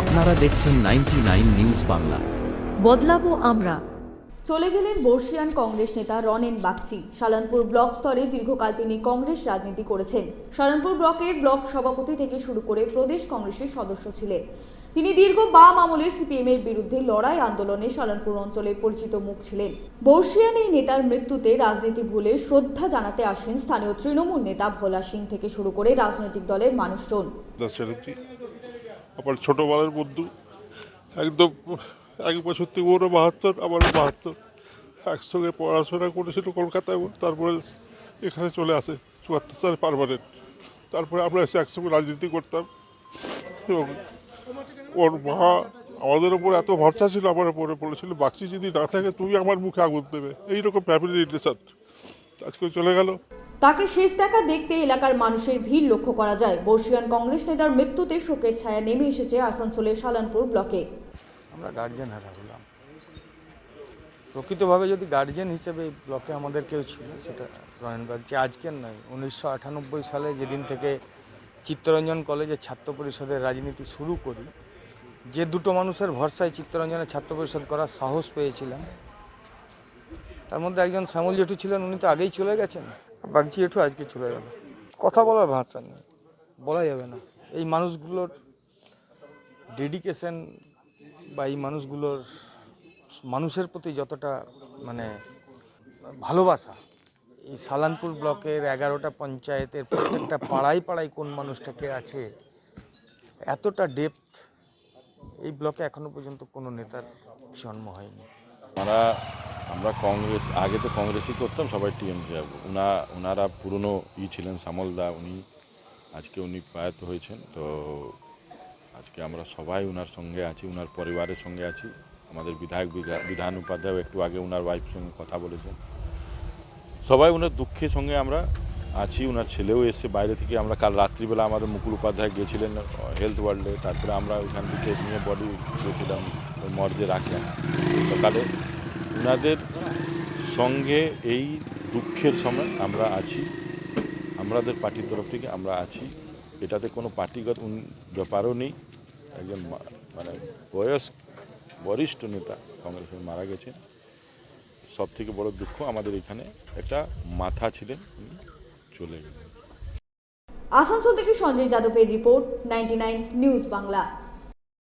আপনারা দেখছেন ninety news Bangla. বদলাবো আমরা। চলে গেলেন বর্ষিয়ান কংগ্রেস নেতা রনেন বাগচি। সালানপুর ব্লক স্তরে দীর্ঘকাল তিনি কংগ্রেস রাজনীতি করেছেন। সালানপুর ব্লকের ব্লক সভাপতি থেকে শুরু করে প্রদেশ কংগ্রেসের সদস্য ছিলেন। তিনি দীর্ঘ বাম আমলের সিপিএম এর বিরুদ্ধে লড়াই আন্দোলনে সালানপুর অঞ্চলে পরিচিত মুখ ছিলেন। বর্ষিয়ান এই নেতার মৃত্যুতে রাজনীতি ভুলে শ্রদ্ধা জানাতে আসেন স্থানীয় তৃণমূল নেতা ভোলা সিং থেকে শুরু করে রাজনৈতিক দলের মানুষজন। আমার ছোটোবেলার বন্ধু। একদম এক বছর থেকে ওরও বাহাত্তর আমারও বাহাত্তর। একসঙ্গে পড়াশোনা করেছিল কলকাতায় তারপরে এখানে চলে আসে, চুয়াত্তর সালে পারমানেন্ট তারপরে আমরা এসে একসঙ্গে রাজনীতি করতাম। এবং ওর মা আমাদের ওপর এত ভরসা ছিল, আমার ওপরে বলেছিল, বাক্সি যদি না থাকে তুমি আমার মুখে আগুন দেবে। এইরকম ফ্যামিলি রিলেশন আজকে চলে গেল। তাকে শেষ দেখা দেখতে এলাকার মানুষের ভিড় লক্ষ্য করা যায়। বর্ষিয়ান কংগ্রেস নেতার মৃত্যুতে শোকের ছায়া নেমে এসেছে আসানসোলের সালানপুর ব্লকে। আমরা গার্জেন হারা হলাম। প্রকৃতভাবে যদি গার্জেন হিসেবে এই ব্লকে আমাদের কেউ ছিল, সেটা রয়ন বাগচি আজকের নয়, উনিশশো সালে যেদিন থেকে চিত্তরঞ্জন কলেজে ছাত্র পরিষদের রাজনীতি শুরু করি, যে দুটো মানুষের ভরসায় চিত্তরঞ্জনের ছাত্র পরিষদ করার সাহস পেয়েছিলাম। তার মধ্যে একজন শ্যামল জেঠু ছিলেন, উনি তো আগেই চলে গেছেন। বাগচি জেঠু আজকে চলে গেল। কথা বলার ভাষা নেই। বলা যাবে না। এই মানুষগুলোর ডেডিকেশন বা এই মানুষগুলোর মানুষের প্রতি যতটা মানে ভালোবাসা এই সালানপুর ব্লকের এগারোটা পঞ্চায়েতের প্রত্যেকটা পাড়ায় পাড়ায় কোন মানুষটাকে আছে এতটা ডেপথ এই ব্লকে এখনও পর্যন্ত কোনো নেতার জন্ম হয়নি। আমরা আমরা কংগ্রেস, আগে তো কংগ্রেসই করতাম, সবাই টিএমসি উনা ওনারা পুরনো ই ছিলেন শ্যামলদা উনি, আজকে উনি প্রয়াত হয়েছেন, তো আজকে আমরা সবাই ওনার সঙ্গে আছি ওনার পরিবারের সঙ্গে আছি, আমাদের বিধায়ক, বিধা- বিধান উপাধ্যায় একটু আগে ওনার ওয়াইফ সঙ্গে কথা বলেছেন। সবাই ওনার দুঃখের সঙ্গে আমরা আছি ওনার ছেলেও এসে বাইরে থেকে আমরা কাল রাত্রিবেলা আমাদের মুকুল উপাধ্যায় গিয়েছিলেন হেলথ ওয়ার্ল্ডে তারপরে আমরা ওইখান থেকে নিয়ে বডি গিয়েছিলাম মর্জে রাখলাম। সকালে ওনাদের সঙ্গে এই দুঃখের সময় আমরা আছি। আমাদের পার্টির তরফ থেকে আমরা আছি। এটাতে কোনো পার্টিগত ব্যাপারও নেই। একজন মানে বয়স বরিষ্ঠ নেতা কংগ্রেসের মারা গেছেন। সব থেকে বড় দুঃখ আমাদের এখানে একটা মাথা ছিলেন চলে গেলেন। আসানসোল থেকে সঞ্জয় যাদবের রিপোর্ট নাইনটি নিউজ বাংলা।